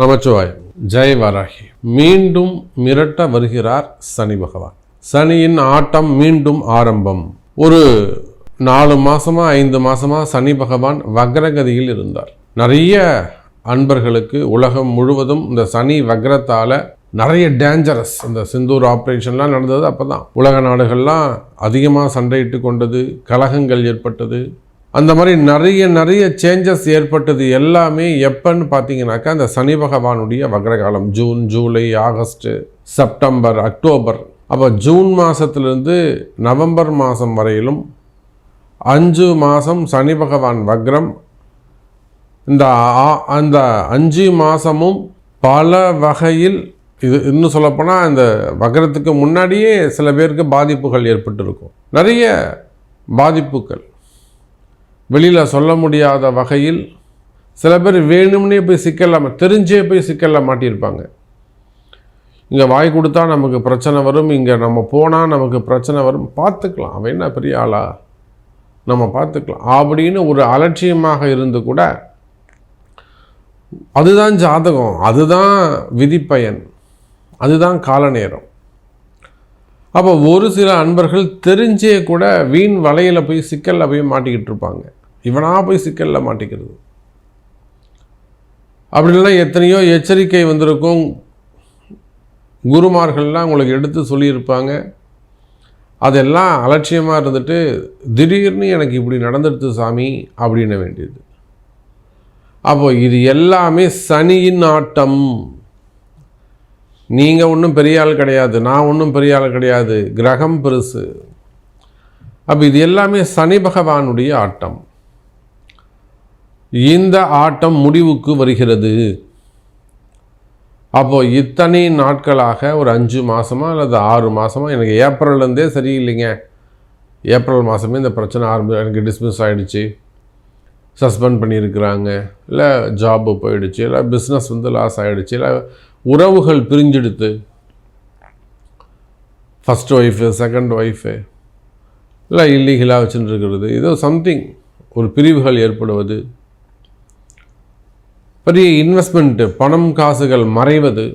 நமச்சிவாய் ஜெய் வராகி. மீண்டும் மிரட்ட வருகிறார் சனி பகவான். சனியின் ஆட்டம் மீண்டும் ஆரம்பம். ஒரு நாலு மாசமா ஐந்து மாசமா சனி பகவான் வக்ரகதியில் இருந்தார். நிறைய அன்பர்களுக்கு உலகம் முழுவதும் இந்த சனி வக்ரத்தால நிறைய டேஞ்சரஸ் இந்த சிந்தூர் ஆப்ரேஷன்லாம் நடந்தது அப்போ தான் உலக நாடுகள்லாம் அதிகமாக சண்டையிட்டு கொண்டது கலகங்கள் ஏற்பட்டது. அந்த மாதிரி நிறைய நிறைய சேஞ்சஸ் ஏற்பட்டது எல்லாமே எப்பன்னு பார்த்தீங்கன்னாக்கா அந்த சனி பகவானுடைய வக்ரகாலம் June July August September October. அப்போ ஜூன் மாதத்துலேருந்து நவம்பர் மாதம் வரையிலும் அஞ்சு மாதம் சனி பகவான் வக்ரம். இந்த ஆ- அந்த அஞ்சு மாதமும் பல வகையில் இது இன்னும் சொல்லப்போனால் அந்த வக்ரத்துக்கு முன்னாடியே சில பேருக்கு பாதிப்புகள் ஏற்பட்டிருக்கும். நிறைய பாதிப்புகள். வெளியில் சொல்ல முடியாத வகையில் சில பேர் வேணும்னே போய் சிக்கல்ல தெரிஞ்சே போய் சிக்கல்ல மாட்டியிருப்பாங்க. இங்கே வாய் கொடுத்தா நமக்கு பிரச்சனை வரும் இங்கே நம்ம போனால் நமக்கு பிரச்சனை வரும். பார்த்துக்கலாம் அவன் என்ன பெரிய ஆளா? நம்ம பார்த்துக்கலாம். அப்படின்னு ஒரு அலட்சியமாக இருந்து கூட அதுதான் ஜாதகம் அதுதான் விதிப்பயன் அதுதான் கால நேரம் அப்போ ஒரு சில அன்பர்கள் தெரிஞ்சே கூட வீண் வலையில் போய் சிக்கலில் போய் மாட்டிக்கிட்டு இருப்பாங்க. இவனாக போய் சிக்கலில் மாட்டிக்கிறது. அப்படி இல்லைன்னா எத்தனையோ எச்சரிக்கை வந்திருக்கும். குருமார்கள்லாம் உங்களுக்கு எடுத்து சொல்லியிருப்பாங்க. அதெல்லாம் அலட்சியமாக இருந்துட்டு திடீர்னு எனக்கு இப்படி நடந்துடுது சாமி அப்படின்ன வேண்டியது. அப்போது இது எல்லாமே சனியின் ஆட்டம். நீங்கள் ஒன்றும் பெரிய ஆள் கிடையாது நான் ஒன்றும் பெரிய ஆள் கிடையாது கிரகம் பெருசு. அப்போ இது எல்லாமே சனி பகவானுடைய ஆட்டம். இந்த ஆட்டம் முடிவுக்கு வருகிறது. அப்போது இத்தனை நாட்களாக ஒரு அஞ்சு மாதமாக அல்லது ஆறு மாதமாக எனக்கு ஏப்ரல்லேருந்தே சரியில்லைங்க. ஏப்ரல் மாதமே இந்த பிரச்சனை ஆரம்பி எனக்கு டிஸ்மிஸ் ஆகிடுச்சு சஸ்பெண்ட் பண்ணியிருக்கிறாங்க இல்லை ஜாப்பு போயிடுச்சு இல்லை பிஸ்னஸ் வந்து லாஸ் ஆகிடுச்சு இல்லை உறவுகள் பிரிஞ்செடுத்து. ஃபஸ்ட் ஒய்ஃபு செகண்ட் ஒய்ஃபு இல்லை இல்லீகலாக வச்சுட்டு இருக்கிறது ஏதோ சம்திங் ஒரு பிரிவுகள் ஏற்படுவது. பெரிய இன்வெஸ்ட்மெண்ட்டு பணம் காசுகள் மறைவது.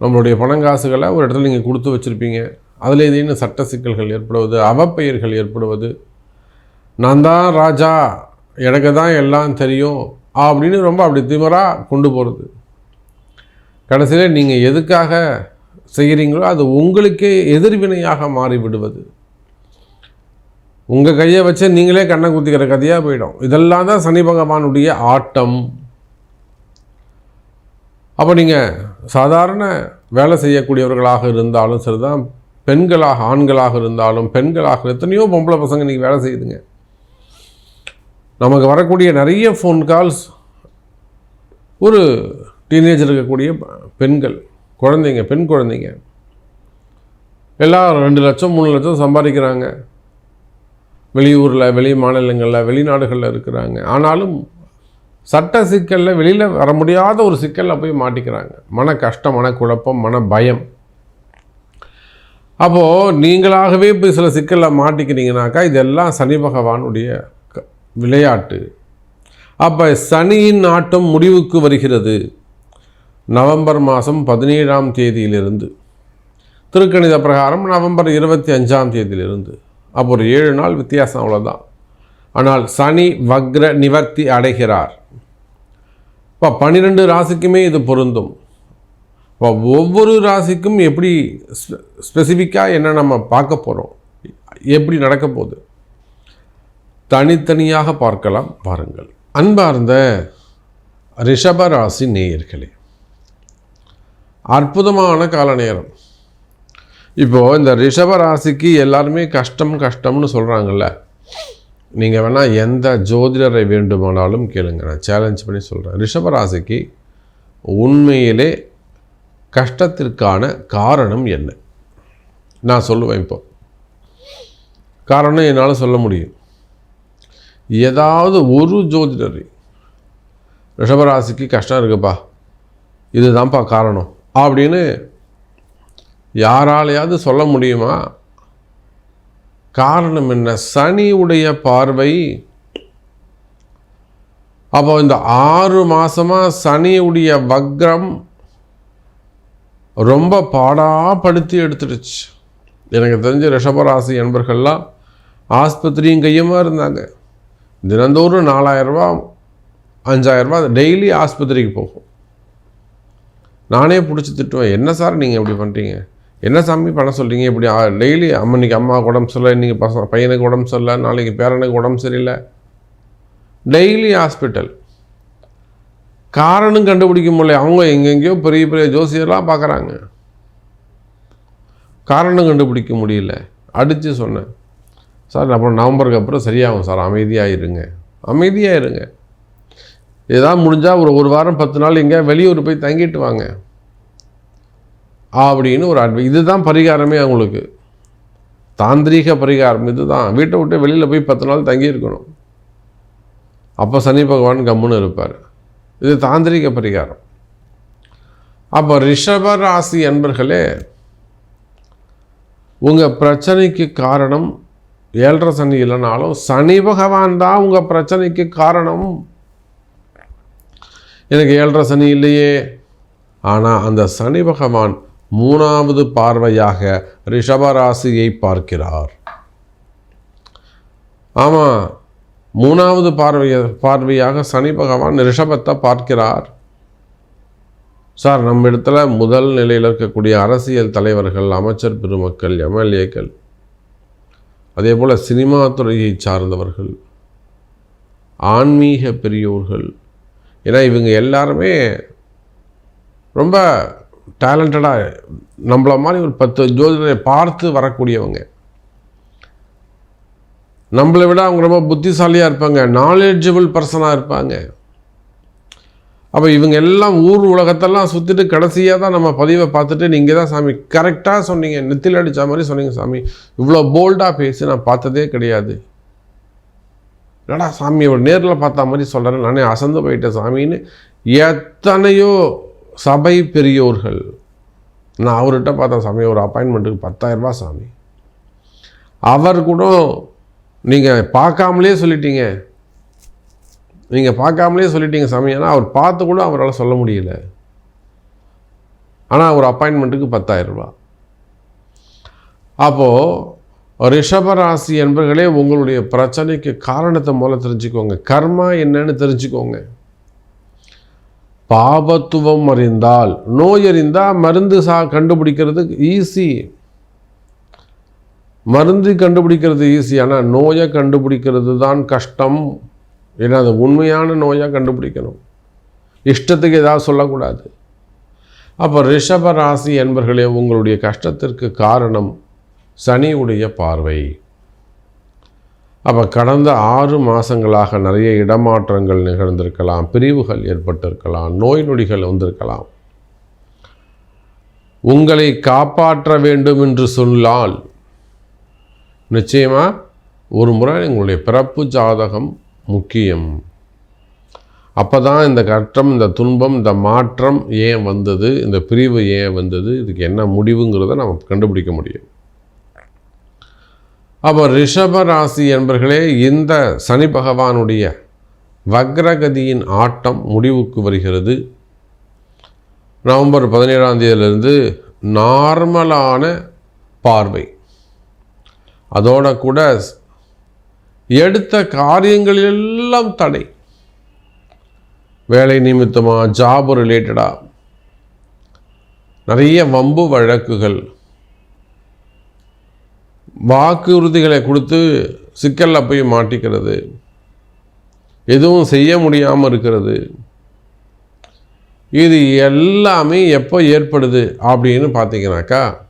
நம்மளுடைய பணம் காசுகளை ஒரு இடத்துல நீங்கள் கொடுத்து வச்சுருப்பீங்க. அதில் ஏதேனும் சட்ட சிக்கல்கள் ஏற்படுவது அவப்பெயர்கள் ஏற்படுவது. நான் தான் ராஜா எனக்கு தான் எல்லாம் தெரியும் அப்படின்னு ரொம்ப அப்படி திமராக கொண்டு போகிறது கடைசியில் நீங்கள் எதுக்காக செய்கிறீங்களோ அது உங்களுக்கே எதிர்வினையாக மாறிவிடுவது. உங்கள் கையை வச்சு நீங்களே கண்ணை குத்திக்கிற கதையாக போயிடும். இதெல்லாம் தான் சனி பகவானுடைய ஆட்டம். அப்போ நீங்கள் சாதாரண வேலை செய்யக்கூடியவர்களாக இருந்தாலும் சரிதான் பெண்களாக ஆண்களாக இருந்தாலும் பெண்களாக எத்தனையோ பொம்பளை பசங்க நீங்கள் வேலை செய்யுதுங்க. நமக்கு வரக்கூடிய நிறைய ஃபோன் கால்ஸ் ஒரு டீனேஜ் இருக்கக்கூடிய பெண்கள் குழந்தைங்க பெண் குழந்தைங்க எல்லாம் ரெண்டு லட்சம் மூணு லட்சம் சம்பாதிக்கிறாங்க. வெளியூரில் வெளி மாநிலங்களில் வெளிநாடுகளில் இருக்கிறாங்க. ஆனாலும் சட்ட சிக்கலில் வெளியில் வர முடியாத ஒரு சிக்கலில் போய் மாட்டிக்கிறாங்க. மன கஷ்டம் மன குழப்பம் மன பயம். அப்போது நீங்களாகவே போய் சில சிக்கலில் மாட்டிக்கிறீங்கனாக்கா இதெல்லாம் சனி பகவானுடைய விளையாட்டு. அப்போ சனியின் ஆட்டம் முடிவுக்கு வருகிறது. நவம்பர் மாதம் பதினேழாம் தேதியிலிருந்து. திருக்கணித பிரகாரம் நவம்பர் இருபத்தி அஞ்சாம் தேதியிலிருந்து. அப்போ ஒரு ஏழு நாள் வித்தியாசம் அவ்வளோதான் ஆனால் சனி வக்ர நிவர்த்தி அடைகிறார். இப்போ பன்னிரெண்டு ராசிக்குமே இது பொருந்தும். இப்போ ஒவ்வொரு ராசிக்கும் எப்படி ஸ்பெசிஃபிக்காக என்ன நம்ம பார்க்க போகிறோம் எப்படி நடக்க போகுது? தனித்தனியாக பார்க்கலாம். பாருங்கள் அன்பார்ந்த ரிஷபராசி நேயர்களே அற்புதமான கால நேரம். இப்போது இந்த ரிஷபராசிக்கு எல்லாருமே கஷ்டம் கஷ்டம்னு சொல்கிறாங்கல்ல நீங்கள் வேணால் எந்த ஜோதிடரை வேண்டுமானாலும் கேளுங்க. நான் சேலஞ்ச் பண்ணி சொல்கிறேன் ரிஷபராசிக்கு உண்மையிலே கஷ்டத்திற்கான காரணம் என்ன? நான் சொல்லுவேன் இப்போ. காரணம் என்னால் சொல்ல முடியும். ஏதாவது ஒரு ஜோதிடர் ரிஷபராசிக்கு கஷ்டம் இருக்குப்பா. இதுதான்ப்பா காரணம். அப்படின்னு யாராலையாவது சொல்ல முடியுமா? காரணம் என்ன? சனியுடைய பார்வை. அப்போ இந்த ஆறு மாதமாக சனியுடைய வக்ரம் ரொம்ப பாடாப்படுத்தி எடுத்துடுச்சு. எனக்கு தெரிஞ்ச ரிஷபராசி என்பர்கள்லாம் ஆஸ்பத்திரியும் கையுமா இருந்தாங்க. தினந்தோறும் நாலாயிரரூபா அஞ்சாயிரரூபா டெய்லி ஆஸ்பத்திரிக்கு போகும். நானே பிடிச்சி திட்டுவேன் என்ன சார் நீங்கள் இப்படி பண்ணுறீங்க என்ன சாமி பண்ண சொல்கிறீங்க இப்படி டெய்லி அம்மனிக்கு அம்மாவுக்கு உடம்பு சரியில்லை இன்றைக்கி பசங்க பையனுக்கு உடம்பு சரியில்லை நாளைக்கு பேரனுக்கு உடம்பு சரியில்லை. Daily hospital. காரணம் கண்டுபிடிக்க முடியல அவங்க எங்கெங்கேயோ பெரிய பெரிய ஜோசியர்லாம் பார்க்குறாங்க. காரணம் கண்டுபிடிக்க முடியல. அடித்து சொன்னேன். சார் அப்புறம் நவம்பருக்கு அப்புறம் சரியாகும் சார். அமைதியாக இருங்க அமைதியாக இருங்க ஏதாவது முடிஞ்சால் ஒரு ஒரு வாரம் பத்து நாள் எங்கேயா வெளியூர் போய் தங்கிட்டு வாங்க. அப்படின்னு ஒரு அட்வை இதுதான் பரிகாரமே அவங்களுக்கு. தாந்திரீக பரிகாரம் இதுதான். வீட்டை விட்டு வெளியில் போய் பத்து நாள் தங்கி இருக்கணும் அப்போ சனி பகவான் கம்முன்னு இருப்பார். இது தாந்திரிக பரிகாரம். அப்போ ரிஷப ராசி அன்பர்களே உங்கள் பிரச்சனைக்கு காரணம் ஏழரை சனி இல்லைனாலும் சனி பகவான் தான் உங்கள் பிரச்சனைக்கு காரணம். எனக்கு ஏழரை சனி இல்லையே. ஆனால் அந்த சனி பகவான் மூணாவது பார்வையாக ரிஷபராசியை பார்க்கிறார். ஆமாம் மூணாவது பார்வைய பார்வையாக சனி பகவான் ரிஷபத்தை பார்க்கிறார். சார் நம்ம இடத்துல முதல் நிலையில் இருக்கக்கூடிய அரசியல் தலைவர்கள் அமைச்சர் பெருமக்கள் எம்எல்ஏக்கள் அதே போல் சினிமா துறையை சார்ந்தவர்கள் ஆன்மீக பெரியோர்கள் ஏன்னா இவங்க எல்லாருமே ரொம்ப டேலண்டடாக நம்மள மாதிரி ஒரு பத்து ஜோதிடரை பார்த்து வரக்கூடியவங்க. நம்மளை விட அவங்க ரொம்ப புத்திசாலியாக இருப்பாங்க நாலேஜபிள் பர்சனாக இருப்பாங்க. அப்போ இவங்க எல்லாம் ஊர் உலகத்தெல்லாம் சுற்றிட்டு கடைசியாக தான் நம்ம பதிவை பார்த்துட்டு நீங்கள் தான் சாமி. கரெக்டாக சொன்னீங்க. நெத்தில் அடித்த மாதிரி சொன்னீங்க சாமி. இவ்வளோ போல்டாக பேசி நான் பார்த்ததே கிடையாது. என்னடா சாமி ஒரு நேரில் பார்த்த மாதிரி சொல்கிறேன் நானே அசந்து போயிட்டேன் சாமின்னு. எத்தனையோ சபை பெரியோர்கள் நான் அவர்கிட்ட பார்த்தேன் சாமி ஒரு அப்பாயின்மெண்ட்டுக்கு பத்தாயிரரூபா சாமி. அவர் கூட நீங்கள் பார்க்காமலே சொல்லிட்டீங்க. நீங்கள் பார்க்காமலே சொல்லிட்டீங்க சாமி. ஏன்னா அவர் பார்த்து கூட அவரால் சொல்ல முடியல. ஆனால் ஒரு அப்பாயின்மெண்ட்டுக்கு பத்தாயிரரூபா அப்போது ரிஷபராசி என்பர்களே உங்களுடைய பிரச்சனைக்கு காரணத்தை மூலம் தெரிஞ்சுக்கோங்க. கர்மா என்னன்னு தெரிஞ்சுக்கோங்க. பாபத்துவம் அறிந்தால் நோய் அறிந்தால் மருந்து சா கண்டுபிடிக்கிறது ஈஸி மருந்து கண்டுபிடிக்கிறது ஈஸி ஆனால் நோயை கண்டுபிடிக்கிறது தான் கஷ்டம். ஏன்னா அது உண்மையான நோயாக கண்டுபிடிக்கணும். இஷ்டத்துக்கு ஏதாவது சொல்லக்கூடாது. அப்போ ரிஷப ராசி என்பர்களே உங்களுடைய கஷ்டத்திற்கு காரணம் சனியுடைய பார்வை. அப்போ கடந்த ஆறு மாதங்களாக நிறைய இடமாற்றங்கள் நிகழ்ந்திருக்கலாம் பிரிவுகள் ஏற்பட்டிருக்கலாம் நோய் நொடிகள் வந்திருக்கலாம். உங்களை காப்பாற்ற வேண்டும் என்று சொன்னால் நிச்சயமாக ஒரு முறை உங்களுடைய பிறப்பு ஜாதகம் முக்கியம். அப்போ தான் இந்த கஷ்டம் இந்த துன்பம் இந்த மாற்றம் ஏன் வந்தது இந்த பிரிவு ஏன் வந்தது இதுக்கு என்ன முடிவுங்கிறத நம்ம கண்டுபிடிக்க முடியும். அப்போ ரிஷப ராசி என்பர்களே இந்த சனி பகவானுடைய வக்ரகதியின் ஆட்டம் முடிவுக்கு வருகிறது. நவம்பர் பதினேழாம் தேதியிலிருந்து நார்மலான பார்வை. அதோட கூட எடுத்த காரியங்களெல்லாம் தடை. வேலை நிமித்தமாக ஜாப் ரிலேட்டடாக நிறைய வம்பு வழக்குகள். வாக்குறுதிகளை கொடுத்து சிக்கலில் போய் மாட்டிக்கிறது. எதுவும் செய்ய முடியாமல் இருக்கிறது. இது எல்லாமே எப்போ ஏற்படுது அப்படின்னு பார்த்தீங்கன்னாக்கா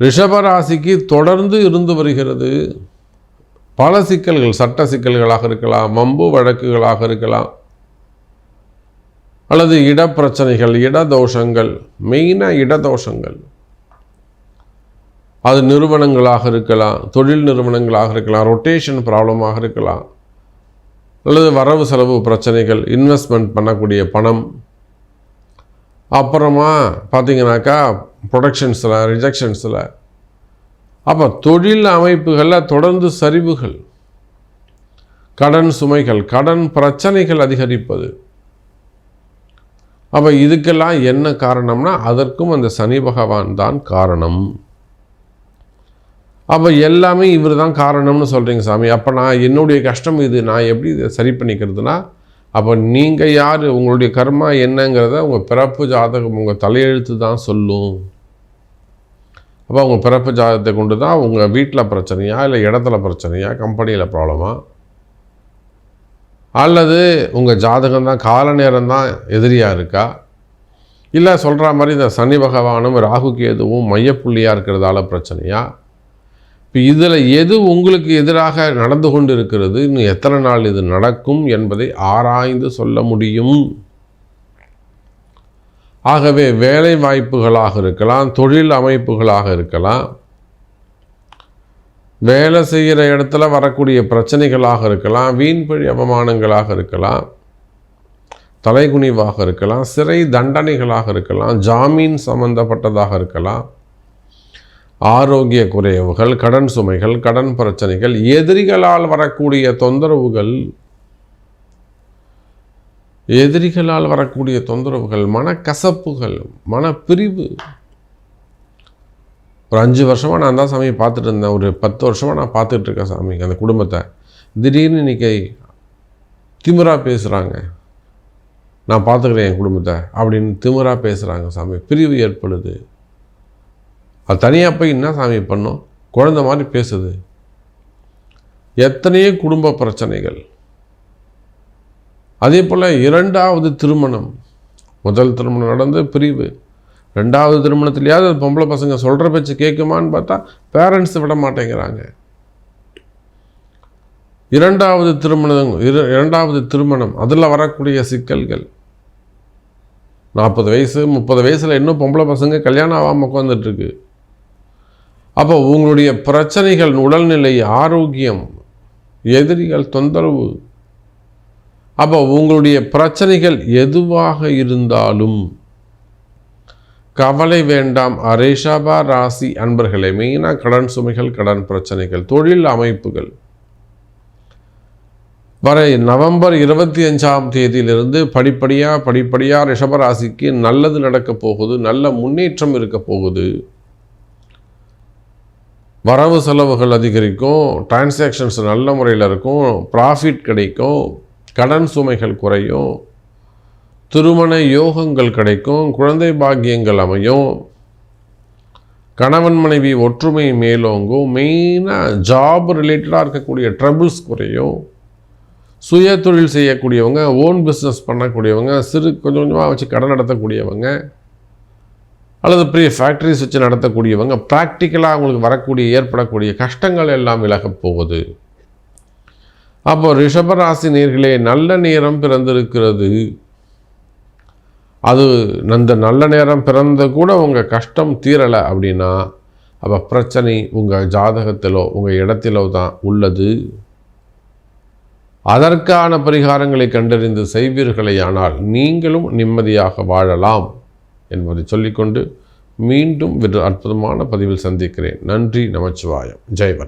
ரிஷபராசிக்கு தொடர்ந்து இருந்து வருகிறது. பல சிக்கல்கள் சட்ட சிக்கல்களாக இருக்கலாம் மம்பு வழக்குகளாக இருக்கலாம் அல்லது இடப்பிரச்சனைகள் இடதோஷங்கள் மெயினாக இடதோஷங்கள். அது நிறுவனங்களாக இருக்கலாம் தொழில் நிறுவனங்களாக இருக்கலாம் ரொட்டேஷன் ப்ராப்ளமாக இருக்கலாம் அல்லது வரவு செலவு பிரச்சனைகள் இன்வெஸ்ட்மெண்ட் பண்ணக்கூடிய பணம். அப்புறமா பார்த்தீங்கன்னாக்கா ப்ரொடக்ஷன்ஸில் ரிஜெக்ஷன்ஸில் அப்போ தொழில் அமைப்புகளில் தொடர்ந்து சரிவுகள். கடன் சுமைகள் கடன் பிரச்சனைகள் அதிகரிப்பது. அப்போ இதுக்கெல்லாம் என்ன காரணம்னா அதற்கும் அந்த சனி பகவான் தான் காரணம். அப்போ எல்லாமே இவர் தான் காரணம்னு சொல்கிறீங்க சாமி. அப்போ நான் என்னுடைய கஷ்டம் இது நான் எப்படி இதை சரி பண்ணிக்கிறதுனா அப்போ நீங்கள் யார் உங்களுடைய கர்மா என்னங்கிறத உங்கள் பிறப்பு ஜாதகம் உங்கள் தலையெழுத்து தான் சொல்லும். அப்போ உங்கள் பிறப்பு ஜாதகத்தை கொண்டு தான் உங்கள் வீட்டில் பிரச்சனையா இல்லை இடத்துல பிரச்சனையா கம்பெனியில் ப்ராப்ளமா அல்லது உங்கள் ஜாதகம் தான் கால நேரம் தான் எதிரியாக இருக்கா? இல்லை சொல்கிற மாதிரி இந்த சனி பகவானும் ராகு கேதுவும் மையப்புள்ளியாக இருக்கிறதால பிரச்சனையா? இப்போ இதில் எது உங்களுக்கு எதிராக நடந்து கொண்டு இருக்கிறது இன்னும் எத்தனை நாள் இது நடக்கும் என்பதை ஆராய்ந்து சொல்ல முடியும். ஆகவே வேலை வாய்ப்புகளாக இருக்கலாம் தொழில் அமைப்புகளாக இருக்கலாம் வேலை செய்கிற இடத்துல வரக்கூடிய பிரச்சனைகளாக இருக்கலாம் வீண்பழி அவமானங்களாக இருக்கலாம் தலைகுனிவாக இருக்கலாம் சிறை தண்டனைகளாக இருக்கலாம் ஜாமீன் சம்பந்தப்பட்டதாக இருக்கலாம். ஆரோக்கிய குறைவுகள் கடன் சுமைகள் கடன் பிரச்சனைகள் எதிரிகளால் வரக்கூடிய தொந்தரவுகள் எதிரிகளால் வரக்கூடிய தொந்தரவுகள் மனக்கசப்புகள் மனப்பிரிவு. ஒரு அஞ்சு வருஷமாக நான் தான் சாமியை பார்த்துட்டு இருந்தேன். ஒரு பத்து வருஷமாக நான் பார்த்துட்டு இருக்கேன் சாமி அந்த குடும்பத்தை. திடீர்னு இன்னைக்கு திமிரா பேசுகிறாங்க நான் பார்த்துக்கிறேன் என் குடும்பத்தை அப்படின்னு திமிரா பேசுகிறாங்க சாமி. பிரிவு ஏற்படுது. அது தனியாக போய் என்ன சாமி பண்ணோம்? குழந்த மாதிரி பேசுது. எத்தனையோ குடும்ப பிரச்சனைகள். அதே போல் இரண்டாவது திருமணம். முதல் திருமணம் நடந்து பிரிவு. ரெண்டாவது திருமணத்துலையாவது பொம்பளை பசங்க சொல்கிற பேச்சு கேட்குமான்னு பார்த்தா பேரண்ட்ஸ் விட மாட்டேங்கிறாங்க. இரண்டாவது திருமணம் இரு இரண்டாவது திருமணம் அதில் வரக்கூடிய சிக்கல்கள். நாற்பது வயசு முப்பது வயசில் இன்னும் பொம்பளை பசங்க கல்யாணம் ஆகாமல் உட்காந்துட்ருக்கு அப்போ உங்களுடைய பிரச்சனைகள் உடல்நிலை ஆரோக்கியம் எதிரிகள் தொந்தரவு அப்போ உங்களுடைய பிரச்சனைகள் எதுவாக இருந்தாலும் கவலை வேண்டாம். அரேஷாபா ராசி அன்பர்களே மெயினாக கடன் சுமைகள் கடன் பிரச்சனைகள் தொழில் அமைப்புகள். வர நவம்பர் இருபத்தி அஞ்சாம் தேதியிலிருந்து படிப்படியாக படிப்படியாக ரிஷபராசிக்கு நல்லது நடக்கப் போகுது நல்ல முன்னேற்றம் இருக்க போகுது. வரவு செலவுகள் அதிகரிக்கும் டிரான்சாக்ஷன்ஸ் நல்ல முறையில் இருக்கும் ப்ராஃபிட் கிடைக்கும். கடன் சுமைகள் குறையும் திருமண யோகங்கள் கிடைக்கும் குழந்தை பாக்கியங்கள் அமையும் கணவன் மனைவி ஒற்றுமை மேலோங்கும் மெயினாக ஜாப் ரிலேட்டடாக இருக்கக்கூடிய ட்ரபிள்ஸ் குறையும். சுய தொழில் செய்யக்கூடியவங்க ஓன் பிஸ்னஸ் பண்ணக்கூடியவங்க சிறு கொஞ்சம் கொஞ்சமாக வச்சு கடன் நடத்தக்கூடியவங்க அல்லது பெரிய ஃபேக்ட்ரிஸ் வச்சு நடத்தக்கூடியவங்க ப்ராக்டிக்கலாக அவங்களுக்கு வரக்கூடிய ஏற்படக்கூடிய கஷ்டங்கள் எல்லாம் விலகப் போகுது. அப்போ ரிஷபராசி நேர்களே நல்ல நேரம் பிறந்திருக்கிறது. அது அந்த நல்ல நேரம் பிறந்த கூட உங்கள் கஷ்டம் தீரலை அப்படின்னா அப்போ பிரச்சனை உங்கள் ஜாதகத்திலோ உங்கள் இடத்திலோ தான் உள்ளது. அதற்கான பரிகாரங்களை கண்டறிந்து செய்வீர்களேயானால் நீங்களும் நிம்மதியாக வாழலாம் என்பதை சொல்லிக்கொண்டு மீண்டும் அற்புதமான பதிவில் சந்திக்கிறேன். நன்றி நமச்சிவாயம். ஜெய்